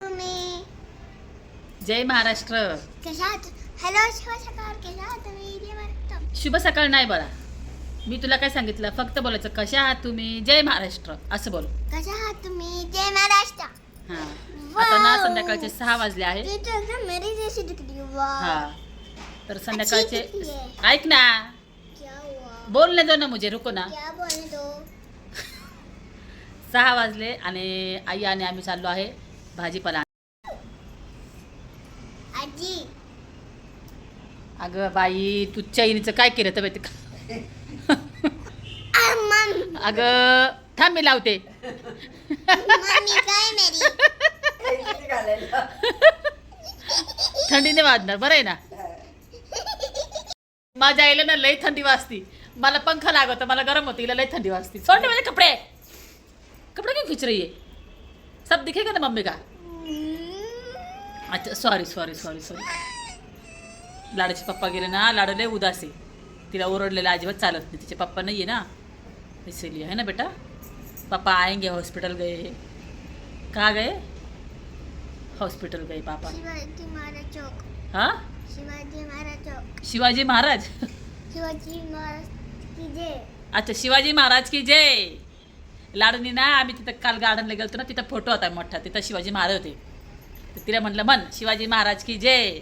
तुम्ही? जय महाराष्ट्र. कशा आहात हॅलो शुभ सकाळ कशा आहात तुम्ही शुभ सकाळ नाही बरा मी तुला काय सांगितलं? फक्त बोलायचं कशा आहात तुम्ही? जय महाराष्ट्र. असं बोल. कशा आहात तुम्ही? जय महाराष्ट्र. हा. आता ना Wow. संध्याकाळचे सहा वाजले आहे ये तो एकदम मेरी जैसी दिख रही है वाह हा. तर संध्याकाळचे अच्छी. ऐक ना. क्या हुआ? बोलने दो ना मुझे रुको ना. क्या सहा वाजले आणि आई आणि आम्ही चाललो आहे. भाजीपाला. आजी. अगं बाई तू चैनीचं काय केलं मम अगं थांब मी लावते. मम्मी काय मेरी थंडीने वाजणार बरं आहे ना? माझ्या आईला ना लई थंडी वाजती. मला पंखा लागत मला गरम होती हिला लई थंडी वाजती. सोड ना माझे कपडे. कपडे क्यों खींच रही है सब दिखेगा ना मम्मी का? अच्छा सॉरी सॉरी सॉरी सॉरी लाडाचे पप्पा गेले ना लाडू लय उदास आहे. तिला ओरडलेलं अजिबात चालत नाही. तिचे पप्पा नाही आहे ना. इसीलिए है ना बेटा? पापा आएंगे हॉस्पिटल गए कहाँ गए? हॉस्पिटल गए पापा. शिवाजी महाराज चौक. हाँ? शिवाजी महाराज चौक. शिवाजी महाराज? शिवाजी महाराज की जय. अच्छा शिवाजी महाराज की जय. लाडूनी ना आम्ही तिथं काल गार्डनला गेलतो ना तिथं फोटो होता मोठा. तिथं शिवाजी महाराज होते. तर तिला म्हटलं मन शिवाजी महाराज की जय.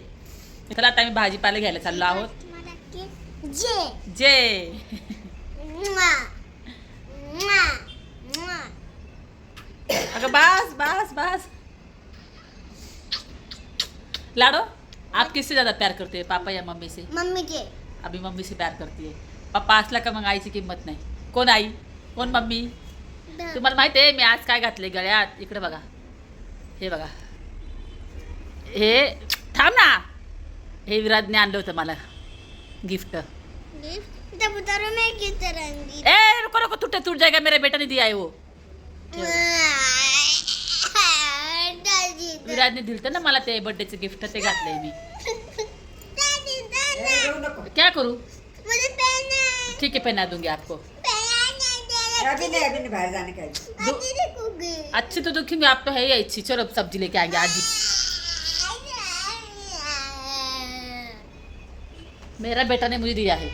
चला आता आम्ही भाजीपाला घ्यायला चाललो आहोत. जय. अगं बस बस बस. लाडो आप किससे ज़्यादा प्यार करते? हैं पापा या मम्मी से? मम्मी के अभी मम्मी से प्यार करती है। पप्पा असला का मग आईची किंमत नाही. कोण आई? कोण मम्मी? तुम्हाला माहिती आहे मी आज काय घातले गळ्यात? इकडे बघा. हे बघा. हे थांब ना. हे विराजने आणलं होतं मला. गिफ्ट तब उतारो मैं किस तरंगी ए रुको रुको टूटे टूट जाएगा मेरे बेटा ने दिया है वो विराजने दिलं ना मला ते बर्थडेचं गिफ्ट ते घातलंय मी. दादी दादी. क्या करू? मुझे पहना ठीक है पहना दूंगी आपको. अभी नहीं अभी नहीं बाहर जाने का है। आजी देखोगे अच्छी तो दुखी आप तो है ही अच्छी। चलो सब्ज़ी लेके आएँगे आज मेरा बेटा ने मुझे दिया है।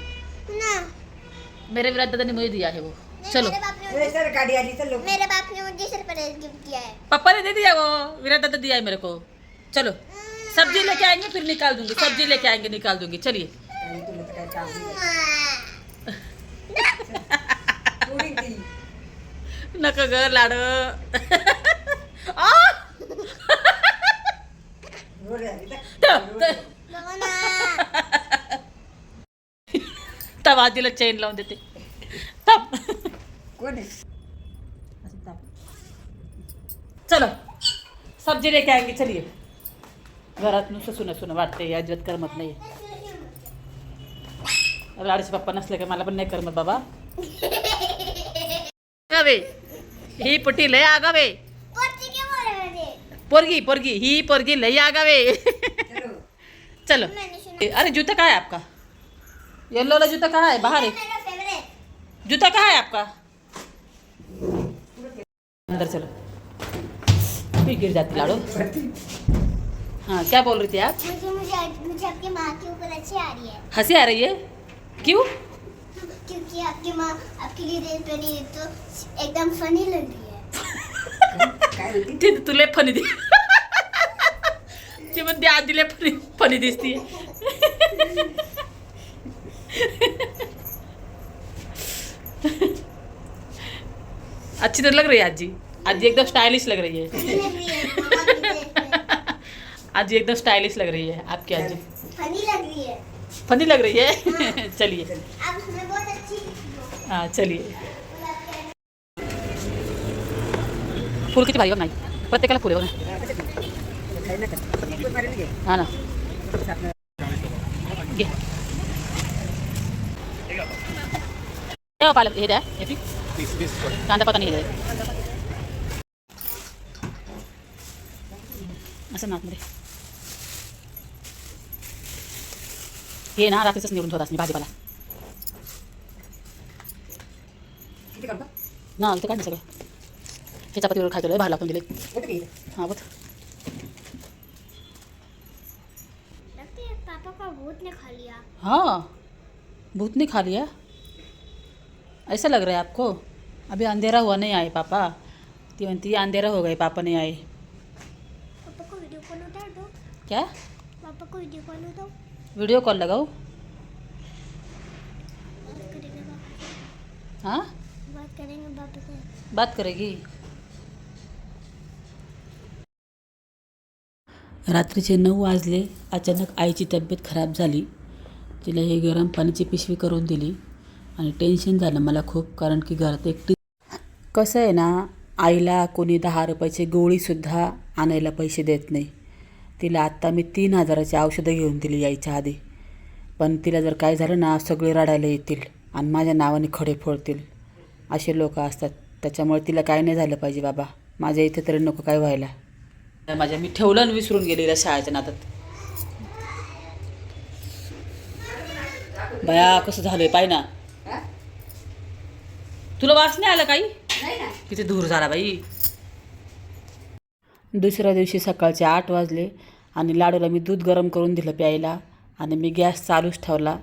ना। मेरे विराट दादा ने मुझे दिया है वो। चलो। मेरे बाप ने सर गाड़ी आली चलो मेरे बाप ने मुझे सरप्राइज़ गिफ्ट किया है। पापा ने दे दिया वो। विराट दादा दिया है मेरे को। चलो। सब्ज़ी लेके आएँगे फिर निकाल दूँगी। सब्ज़ी लेके आएँगे निकाल दूँगी। चलिए। नका ग लाड. तवा तिला चेन लावून देते. ताप. चलो. सब्जी लेके आएंगे चलिए. घरात नुसतं सुन सुनं वाटते अजिबात करमत नाही लाडूचे पप्पा नसले का मला पण नाही करमत बाबा. आगावे ही पुटी लय आगावे। वरती क्या बोल रहे थे पोरगी पोरगी ही पोरगी लय आगावे। चलो। चलो। अरे जूता कहाँ है आपका? येलो वाला जूता कहाँ है? बाहर है जूता कहाँ है आपका? अंदर चलो। फिर गिर जाती लाड़ो। हाँ क्या बोल रही थी आप? मुझे मुझे मुझे आपकी माँ के ऊपर अच्छी आ रही है। हँसी आ रही है? क्यों? क्योंकि आपकी माँ आपके लिए ड्रेस पहनी है तो एकदम फनी लग रही है। काय म्हणते तुले फनी दि। ती म्हणते आधीले फनी फनी दिसती अच्छी तो लग रही है आजी आजी एकदम स्टाइलिश लग रही है। है आजी एकदम स्टाइलिश लग रही है आपकी आजी फनी लग रही है। फनी लग रही है? चलिए। हो चलिए. फूल किती भारी बघ नाही प्रत्येकाला फुले बघ ना. हा ना. घे. पालक हे द्या. हे कांदा पता नाही हे द्या. असं ना हे ना रात्रीच निवडून ठेवत असणे भाजीपाला. ना हां ते काढ सगळं. हे वगैरे खायचं आहे बाहेर लावून दिले हां बघ. हाँ भूत ने खा लिया। ऐसा लग रहा है आपको? अभी अंधेरा हुआ नहीं आए पापा। ती बनती अंधेरा हो गए पापा नहीं आए। पापा को वीडियो कॉल उतार दो। क्या? पापा को वीडियो कॉल उतारो वीडियो कॉल लगाओ। हाँ? करेंगे बात करेंगे बात करेगी। रात्रीचे नऊ वाजले अचानक आईची तब्येत खराब झाली. तिला हे गरम पाण्याची पिशवी करून दिली आणि टेन्शन झालं मला खूप कारण की घरात एकटी कसं आहे ना आईला कोणी दहा रुपयाची गोळीसुद्धा आणायला पैसे देत नाही. तिला आत्ता मी तीन हजाराची औषधं घेऊन दिली यायच्या आधी. पण तिला जर काय झालं ना सगळे रडायला येतील आणि माझ्या नावाने खडे फोडतील. असे लोक असतात. त्याच्यामुळे तिला काय नाही झालं पाहिजे बाबा. माझ्या इथे तरी नको काय व्हायला. माझ्या मी ठेवलं आणि विसरून गेलेल्या शाळेच्या नादात. बया कसं झालंय पाय ना? तुला वास नाही आलं काही? किती दूर झाला बाई. दुसऱ्या दिवशी सकाळचे आठ वाजले आणि लाडूला मी दूध गरम करून दिलं प्यायला आणि मी गॅस चालूच ठेवला.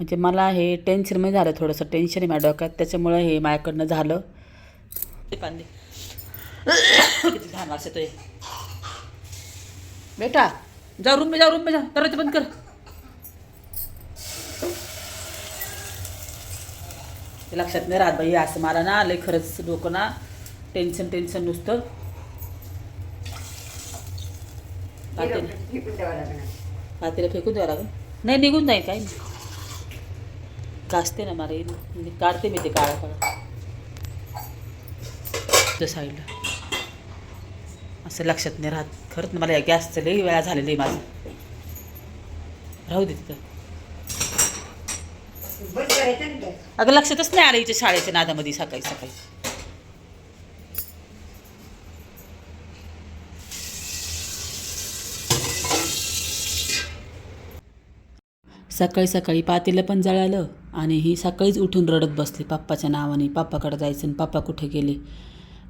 म्हणजे मला हे टेन्शनमध्ये झालं थोडंसं टेन्शन आहे माझ्या डोक्यात. त्याच्यामुळं हे माझ्याकडनं झालं. ते पांदे. किती घाण वास येतोय बेटा जा रूम में जा रूम में जा. दरवाजा बंद कर. ते लक्षात नाही राहत बाई असं मला ना लय खरंच डोकं ना टेन्शन टेन्शन नुसतं. पातेलं. फेकून द्यावं लागेल. नाही निघून जाईल काही नाही. घासते ना मला येईल. म्हणजे काढते मी ते काळं काळं. त्या साईडला. असं लक्षात नाही राहत. खरंच ना मला या गॅसचं लई वेळा झालेलं आहे माझं. राहू दे तिथं. अगं लक्षातच नाही आलं हिच्या शाळेच्या नादामध्ये सकाळी सकाळी. सकाळी सकाळी पातेलं पण जळालं आणि ही सकाळीच उठून रडत बसली. पप्पाच्या नावाने पप्पाकडे जायचं आणि पप्पा कुठे गेले?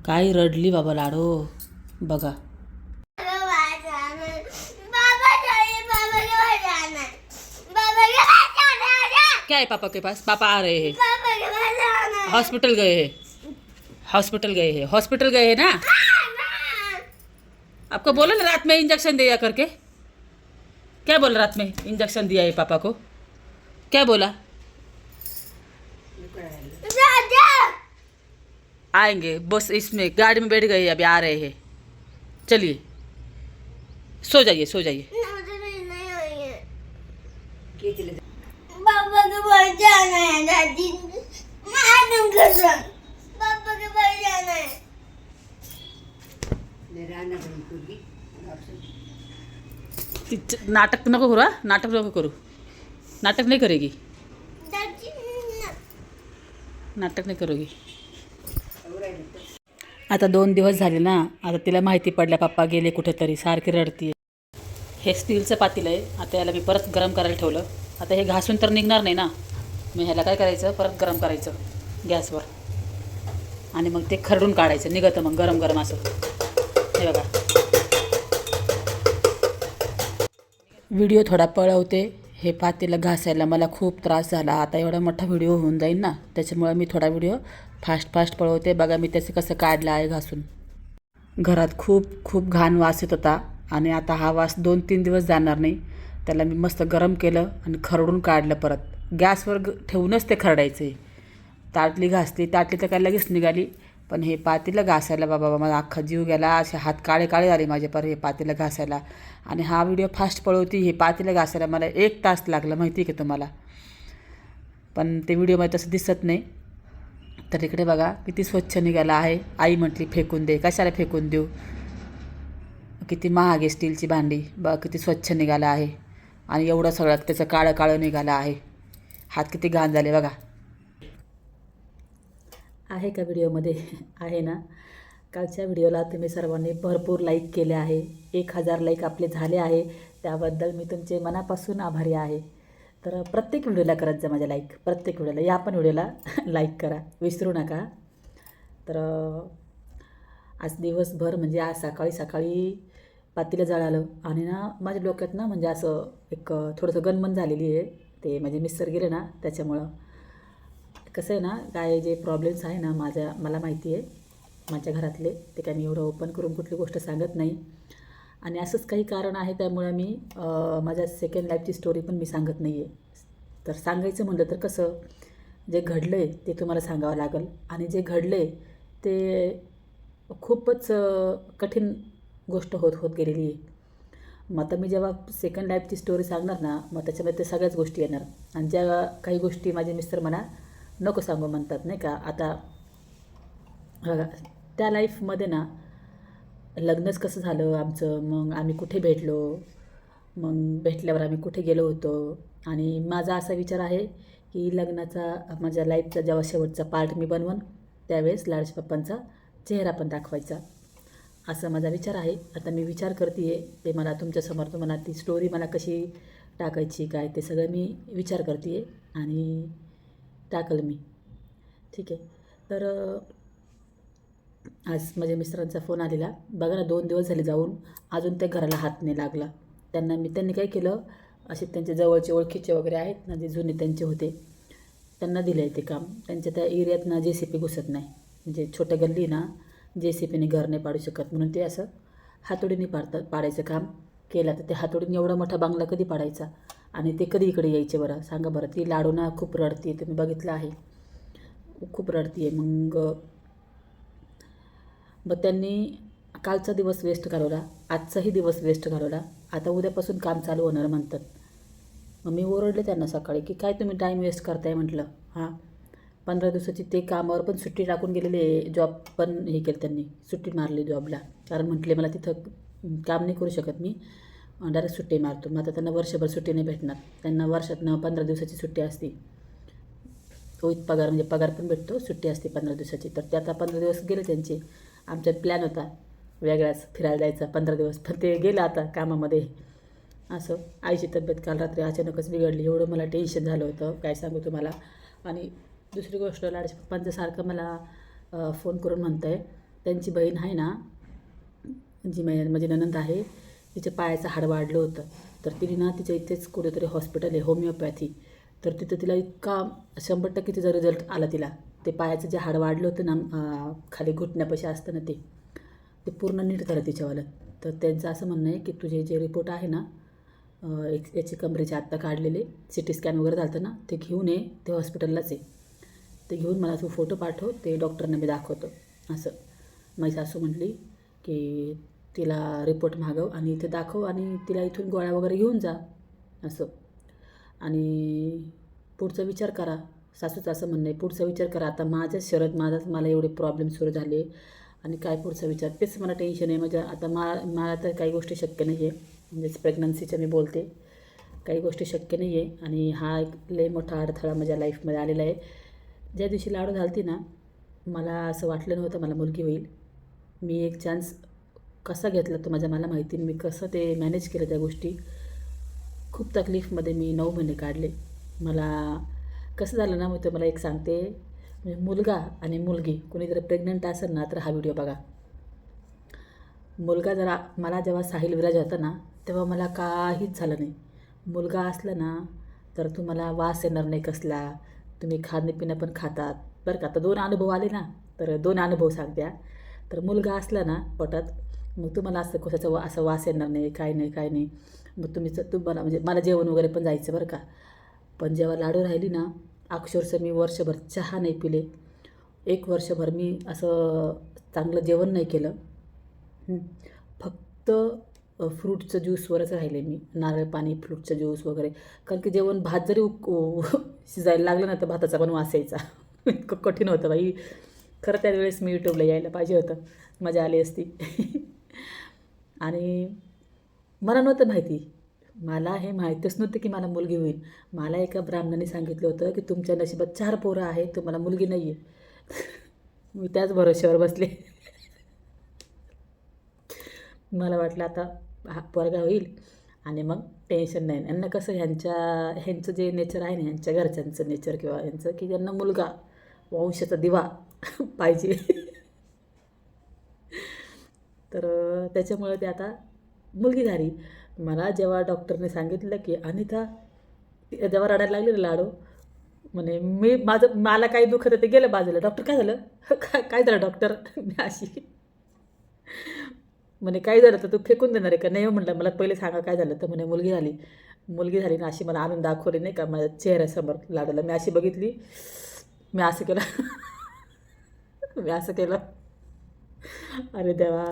काय रडली बाबा लाडो? बघा. काय क्या है पापा के पास? पापा आ रहे हैं। हॉस्पिटल गए हैं। हॉस्पिटल गए हैं। हॉस्पिटल गए हैं ना? आपको बोला ना रात में इंजेक्शन दिया करके? क्या बोला रात में इंजेक्शन दिया है पापा को? क्या बोला? आएँगे बस इसमें गाड़ी में बैठ गए अभी आ रहे हैं। चलिए। सो जाइए सो जाइए। मुझे भी नहीं हुई है घे तिला जा. पापा के पास जाना है। दादी पापा के पास जाना है नाही नाटक नको करू हा. नाटक नको करू. नाटक नाही करेगी. दादी नाटक नाही करूगी. एवढं आता दोन दिवस झाले ना आता तिला माहिती पडल्या पप्पा गेले कुठेतरी सारखी रडतीये हे स्टीलचं पातील आहे आता याला मी परत गरम करायला ठेवलं. आता हे घासून तर निघणार नाही ना. मी ह्याला काय करायचं? परत गरम करायचं गॅसवर. आणि मग ते खरडून काढायचं निघतं मग गरम गरम असं. हे बघा. व्हिडिओ थोडा पळवते. हे पातेलं घासायला मला खूप त्रास झाला. आता एवढा मोठा व्हिडिओ होऊन जाईल ना त्याच्यामुळे मी थोडा व्हिडिओ फास्ट फास्ट पळवते. बघा मी त्याचं कसं काढलं आहे घासून. घरात खूप खूप घाण वास येत होता आणि आता हा वास दोन तीन दिवस जाणार नाही. त्याला मी मस्त गरम केलं आणि खरडून काढलं परत. गॅसवर ग ठेवूनच ते खरडायचं. आहे ताटली घासली. ताटली तर काय लगेच निघाली. पण हे पातेलं घासायला बाबा माझा अख्खा जीव गेला असे हात काळे काळे झाले माझे पर हे पातेलं घासायला. आणि हा व्हिडिओ फास्ट पळवती हे पातेलं घासायला मला एक तास लागला माहिती आहे का तुम्हाला? पण ते व्हिडिओमध्ये तसं दिसत नाही. तर इकडे बघा किती स्वच्छ निघाला आहे. आई म्हटली फेकून दे. कशाला फेकून देऊ? किती महाग आहे स्टीलची भांडी. बघा किती स्वच्छ निघालं आहे. आणि एवढं सगळं त्याचं काळं काळं निघालं आहे. हात किती घाण झाले बघा. आहे का व्हिडिओमध्ये? आहे ना. कालच्या व्हिडिओला तुम्ही सर्वांनी भरपूर लाईक केले आहे. एक हजार लाईक आपले झाले आहे. त्याबद्दल मी तुमचे मनापासून आभारी आहे. तर प्रत्येक व्हिडिओला करत जा माझ्या लाईक प्रत्येक व्हिडिओला. या पण व्हिडिओला लाईक करा. विसरू नका. तर आज दिवसभर म्हणजे आज सकाळी सकाळी पातीला जळालं आणि ना माझ्या डोक्यात ना म्हणजे असं एक थोडंसं गनमन झालेली आहे. ते म्हणजे मिस्टर गेले ना त्याच्यामुळं. कसं आहे ना काय जे प्रॉब्लेम्स आहे ना माझ्या मला माहिती आहे. माझ्या घरातले ते काय मी एवढं ओपन करून कुठली गोष्ट सांगत नाही. आणि असंच काही कारण आहे त्यामुळं मी माझ्या सेकंड लाईफची स्टोरी पण मी सांगत नाही आहे तर सांगायचं म्हणलं तर कसं जे घडलं आहे ते तुम्हाला सांगावं लागेल. आणि जे घडलं आहे ते खूपच कठीण गोष्ट होत होत गेलेली आहे. मग आता मी जेव्हा सेकंड लाईफची स्टोरी सांगणार ना मग त्याच्यामध्ये ते सगळ्याच गोष्टी येणार. आणि ज्या काही गोष्टी माझे मिस्टर मला नको सांगू म्हणतात नाही का? आता त्या लाईफमध्ये ना लग्नच कसं झालं आमचं? मग आम्ही कुठे भेटलो? मग भेटल्यावर आम्ही कुठे गेलो होतो? आणि माझा असा विचार आहे की लग्नाचा माझ्या लाईफचा जेव्हा शेवटचा पार्ट मी बनवन त्यावेळेस लाडच पप्पांचा चेहरा पण दाखवायचा. असा माझा विचार आहे. आता मी विचार करते आहे ते मला तुमच्यासमोर तुम्हाला ती स्टोरी मला कशी टाकायची काय ते सगळं मी विचार करते आहे आणि टाकल मी. ठीक आहे. तर आज माझ्या मिस्टरांचा फोन आलेला. बघा ना दोन दिवस झाले जाऊन. अजून त्या घराला हात नाही लागला. त्यांना मी त्यांनी काय केलं? असे त्यांचे जवळचे ओळखीचे वगैरे आहेत ना जे जुने त्यांचे होते त्यांना दिलं आहे ते काम. त्यांच्या त्या एरियात ना जे सी पी घुसत नाही. म्हणजे छोट्या गल्ली ना जे सी पीने घर नाही पाडू शकत. म्हणून ते असं हातोडीने पाडतात पाडायचं काम केलं तर ते हातोडीने एवढा मोठा बांगला कधी पाडायचा? आणि ते कधी इकडे यायचे बरं? सांगा बरं. ती लाडूना खूप रडती तुम्ही बघितलं आहे. खूप रडती आहे मग मग त्यांनी कालचा दिवस वेस्ट घालवला. आजचाही दिवस वेस्ट घालवला. आता उद्यापासून काम चालू होणार म्हणतात. मग मी ओरडले त्यांना सकाळी की काय तुम्ही टाईम वेस्ट करताय? म्हटलं. हां. पंधरा दिवसाची ते कामावर पण सुट्टी टाकून गेलेले जॉब पण हे केलं त्यांनी. सुट्टी मारली जॉबला कारण म्हटले मला तिथं काम नाही करू शकत मी. डायरेक्ट सुट्टी मारतो. मग आता त्यांना वर्षभर सुट्टी नाही भेटणार. त्यांना वर्षातनं पंधरा दिवसाची सुट्टी असते. विथ पगार म्हणजे पगार पण भेटतो सुट्टी असते पंधरा दिवसाची. तर ते आता पंधरा दिवस गेले त्यांचे. आमचा प्लॅन होता वेगळाच फिरायला जायचा पंधरा दिवस. पण ते गेलं आता कामामध्ये. असं आईची तब्येत काल रात्री अचानकच बिघडली. एवढं मला टेन्शन झालं होतं. काय सांगू तुम्हाला? आणि दुसरी गोष्ट लाडच्या पप्पांचं सारखं मला फोन करून म्हणत आहे त्यांची बहीण आहे ना जी मै माझी म्हणजे ननंद आहे तिच्या पायाचं हाड वाढलं होतं. तर तिने ना तिच्या इथेच कुठेतरी हॉस्पिटल आहे होमिओपॅथी. तर तिथं तिला इतका शंभर टक्के तिचा रिझल्ट आला तिला. ते पायाचं जे हाड वाढलं होतं ना खाली घुटण्यापाशी असतं ना ते ते पूर्ण नीट झालं तिच्यावालं. तर त्यांचं असं म्हणणं आहे की तुझे जे रिपोर्ट आहे ना एक याचे कमरेचे आत्ता काढलेले सी टी स्कॅन वगैरे झालं ना ते घेऊन ये ते हॉस्पिटललाच आहे ते घेऊन मला तू फोटो पाठव ते डॉक्टरने मी दाखवतो. असं. माझी सासू म्हटली की तिला रिपोर्ट मागव आणि इथे दाखव आणि तिला इथून गोळ्या वगैरे घेऊन जा असं. आणि पुढचा विचार करा. सासूचं असं म्हणणं आहे पुढचा विचार करा. आता माझ्या शरद माझाच मला एवढे प्रॉब्लेम सुरू झाले आणि काय पुढचा विचार? तेच मला टेन्शन आहे. म्हणजे आता मा मला तर काही गोष्टी शक्य नाही आहे म्हणजेच प्रेग्नन्सीच्या मी बोलते. काही गोष्टी शक्य नाही आहे आणि हा एक लय मोठा अडथळा माझ्या लाईफमध्ये आलेला आहे. ज्या दिवशी लाडू झालती ना मला असं वाटलं नव्हतं मला मुलगी होईल. मी एक चान्स कसा घेतला तो माझ्या मला माहिती मी कसं ते मॅनेज केलं त्या गोष्टी? खूप तकलीफमध्ये मी नऊ महिने काढले. मला कसं झालं ना मी तुम्हाला एक सांगते. म्हणजे मुलगा आणि मुलगी कोणी जर प्रेग्नंट असेल ना तर हा व्हिडिओ बघा. मुलगा जरा मला जेव्हा साहिल विराज होता ना तेव्हा मला काहीच झालं नाही. मुलगा असला ना तर तुम्हाला वास येणार नाही कसला. तुम्ही खाणं पिणं पण खातात. बरं का? आता दोन अनुभव आले ना तर दोन अनुभव सांगत्या तर मुलगा असला ना पोटात मग तुम्हाला असं कशाचा वा असं वास येणार नाही काय नाही काय नाही. मग तुम्ही तुम्हाला म्हणजे मला जेवण वगैरे पण जायचं बरं का. पण जेव्हा लाडू राहिली ना अक्षरशः मी वर्षभर चहा नाही पिले. एक वर्षभर मी असं चांगलं जेवण नाही केलं. फक्त फ्रूटचं ज्यूसवरच राहिले मी. नारळ पाणी फ्रूटचं ज्यूस वगैरे. कारण की जेवण भात जरी उक शिजायला लागलं ना तर भाताचा पण वास यायचा. इतकं कठीण होतं बाई. खरं त्यावेळेस मी यूट्यूबला यायला पाहिजे होतं. मजा आली असती. आणि मला नव्हतं माहिती. मला हे माहितीच नव्हतं की मला मुलगी होईल. मला एका ब्राह्मणाने सांगितलं होतं की तुमच्या नशिबात चार पोरं आहेत तुम्हाला मुलगी नाही आहे मी त्याच भरोश्यावर बसले. मला वाटलं आता हा पोरगा होईल आणि मग टेन्शन नाही. यांना कसं ह्यांच्या ह्यांचं जे नेचर आहे ना ह्यांच्या घरच्यांचं नेचर किंवा ह्यांचं की ज्यांना मुलगा वंशाचा दिवा पाहिजे. तर त्याच्यामुळे ते आता मुलगी झाली. मला जेव्हा डॉक्टरने सांगितलं की अनिता जेव्हा रडायला लागली ना लाडू म्हणे मी माझं मला काही दुखत ते गेलं बाजूला. डॉक्टर काय झालं? काय काय झालं डॉक्टर? मी अशी. म्हणे काय झालं तर तू फेकून देणार आहे का? नाही हो, म्हटलं मला पहिले सांगा काय झालं तर म्हणे मुलगी झाली. मुलगी झाली ना अशी मला आणून दाखवली नाही का माझ्या चेहऱ्यासमोर लाडूला. मी अशी बघितली. मी असं केलं. मी असं केलं. अरे देवा.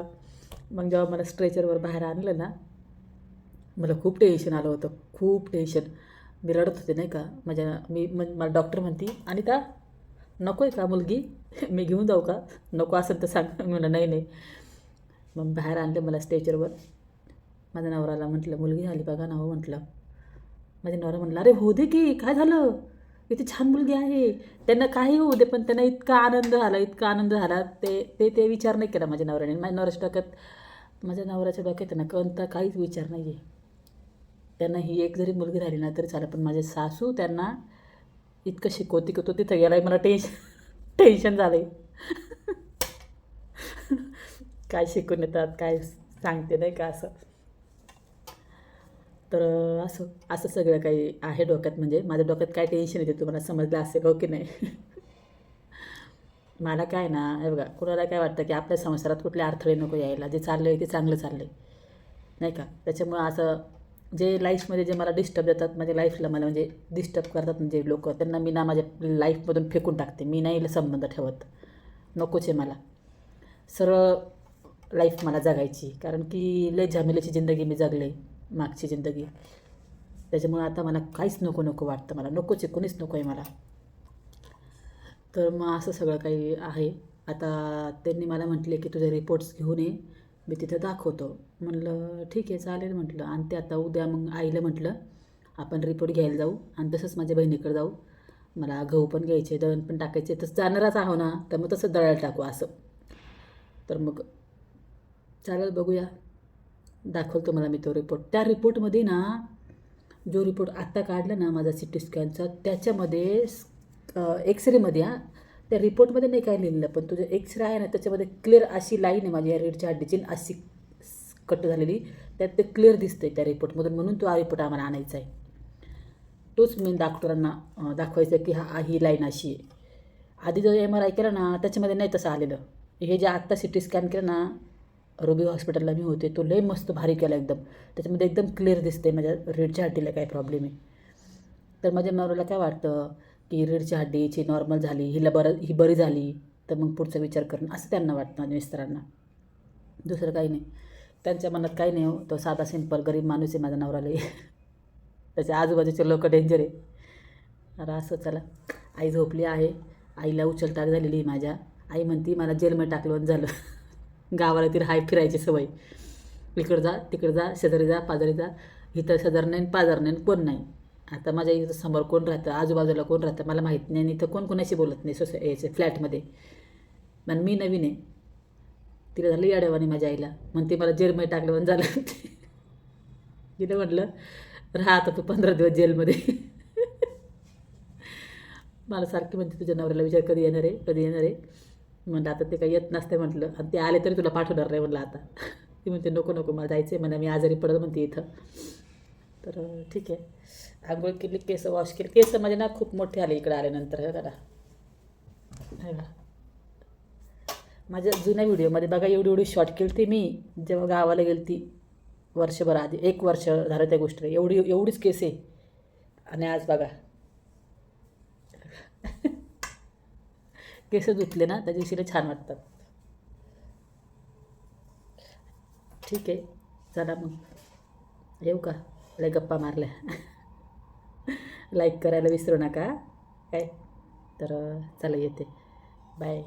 मग जेव्हा मला स्ट्रेचरवर बाहेर आणलं ना मला खूप टेन्शन आलं होतं खूप टेन्शन मी रडत होते नाही का? माझ्या मी मला डॉक्टर म्हणती आणि का नको आहे का मुलगी? मी घेऊन जाऊ का? नको असेल तर सांग. मी म्हणलं नाही नाही. मग बाहेर आणलं मला स्टेचरवर माझ्या नवराला म्हटलं मुलगी झाली बघा ना हो म्हटलं. माझ्या नवरा म्हटलं अरे हो दे की काय झालं? किती छान मुलगी आहे. त्यांना काही होऊ दे पण त्यांना इतका आनंद झाला इतका आनंद झाला. ते ते ते विचार नाही केला माझ्या नवऱ्याने. माझ्या नवऱ्याच्या डोक्यात माझ्या नवऱ्याच्या डोक्यात ना कोणता काहीच विचार नाही आहे त्यांना ही एक जरी मुलगी राहिली ना तरी चालेल पण माझे सासू त्यांना इतकं शिकवती की तो तिथं गेलाय मला टेन्शन टेन्शन झालं आहे काय शिकून येतात काय सांगते नाही का असं. तर असं असं सगळं काही आहे डोक्यात. म्हणजे माझ्या डोक्यात काय टेन्शन येते तुम्हाला समजलं असेल हो की नाही? मला काय ना हे बघा कुणाला काय वाटतं की आपल्या संसारात कुठले अडथळे नको यायला जे चाललं आहे ते चांगलं चाललं आहे नाही का? त्याच्यामुळं असं जे लाईफमध्ये जे मला डिस्टर्ब देतात माझ्या लाईफला मला म्हणजे डिस्टर्ब करतात म्हणजे लोक त्यांना मी ना माझ्या लाईफमधून फेकून टाकते. मी नाही संबंध ठेवत. नकोच आहे मला. सरळ लाईफ मला जगायची. कारण की लय झमेलीची जिंदगी मी जगले मागची जिंदगी. त्याच्यामुळं आता मला काहीच नको नको वाटतं मला. नकोच आहे कोणीच नको आहे मला. तर मग असं सगळं काही आहे. आता त्यांनी मला म्हटले की तुझे रिपोर्ट्स घेऊन ये. मी तिथं दाखवतो. म्हटलं ठीक आहे चालेल म्हटलं. आणि ते आता उद्या मग आईला म्हटलं आपण रिपोर्ट घ्यायला जाऊ आणि तसंच माझ्या बहिणीकडे जाऊ. मला गहू पण घ्यायचे दळण पण टाकायचे तसं जाणारच आहो ना तर मग तसं दळायला टाकू असं. तर मग चालेल बघूया. दाखवतो तुम्हाला मी तो रिपोर्ट त्या रिपोर्टमध्ये ना जो रिपोर्ट आत्ता काढला ना माझा सी टी स्कॅनचा त्याच्यामध्ये एक्सरेमध्ये हां. त्या रिपोर्टमध्ये नाही काय लिहिलेलं पण तुझं एक्सरे आहे ना त्याच्यामध्ये क्लिअर अशी लाईन आहे माझ्या रेडच्या रीडच्या हड्डीची अशी कट झालेली. त्यात ते क्लिअर दिसतंय त्या रिपोर्टमधून म्हणून तो हा रिपोर्ट आम्हाला आणायचा आहे. तोच मी डॉक्टरांना अं, दाखवायचं की हा ही लाईन अशी आहे. आधी जो एम आर आय केला ना त्याच्यामध्ये नाही तसं आलेलं. हे जे आत्ता सी टी स्कॅन केलं ना रुबी हॉस्पिटलला मी होते तो लय मस्त भारी केला एकदम. त्याच्यामध्ये एकदम क्लिअर दिसते माझ्या रीडच्या हड्डीला काय प्रॉब्लेम आहे. तर माझ्या नवऱ्याला काय वाटतं की रीडची हड्डी हिची नॉर्मल झाली हिला बरं ही बरी झाली तर मग पुढचा विचार करणं असं त्यांना वाटतं माझ्या दुसरं काही नाही. त्यांच्या मनात काही नाही हो. तो साधा सिंपल गरीब माणूस आहे माझा नवराला त्याच्या आजूबाजूचे लोक डेंजर आहे. अरे असं चला. आई झोपली आहे. आईला उचलटाक झालेली आहे माझ्या. आई म्हणती मला जेलमध्ये टाकलं झालं. गावाला ती हाय फिरायची सवय. इकडं जा तिकडं जा शेजारी जा पाजारी जा. इथं शेजार नाही पाजार नाही कोण नाही. आता माझ्या इथं समोर कोण राहतं? आजूबाजूला कोण राहतं? मला माहीत नाही. आणि इथं कोण कोणाशी बोलत नाही सोसा याचे फ्लॅटमध्ये? पण मी नवीन आहे. तिला झालं याड्यावानी माझ्या आईला. म्हणते मला जेलमध्ये टाकलं म्हणून झालं. तिला म्हटलं राहा आता तू पंधरा दिवस जेलमध्ये. मला सारखी म्हणते तुझ्या नवऱ्याला विचार कधी येणार आहे? कधी येणार आहे? म्हणलं आता ते काही येत नसते म्हटलं. आणि ते आले तरी तुला पाठवणार नाही म्हटलं आता. ती म्हणते नको नको मला जायचं आहे म्हणा. मी आजारी पडत म्हणते इथं. तर ठीक आहे. आंघोळ केली केस वॉश केली. केस माझे ना खूप मोठे आले इकडे आल्यानंतर हे दादा हे बघा. माझ्या जुन्या व्हिडिओमध्ये बघा एवढी एवढी शॉर्ट केली ती मी. जेव्हा गावाला गेली ती वर्षभर आधी एक वर्ष झालं त्या गोष्टीला. एवढी एवढीच केस आहे. आणि आज बघा. केस धुतले ना त्या दिवशीला छान वाटतात. ठीक आहे. चला मग. येऊ का? लय गप्पा मारल्या. लाईक करायला विसरू नका. काय? तर चला येते. बाय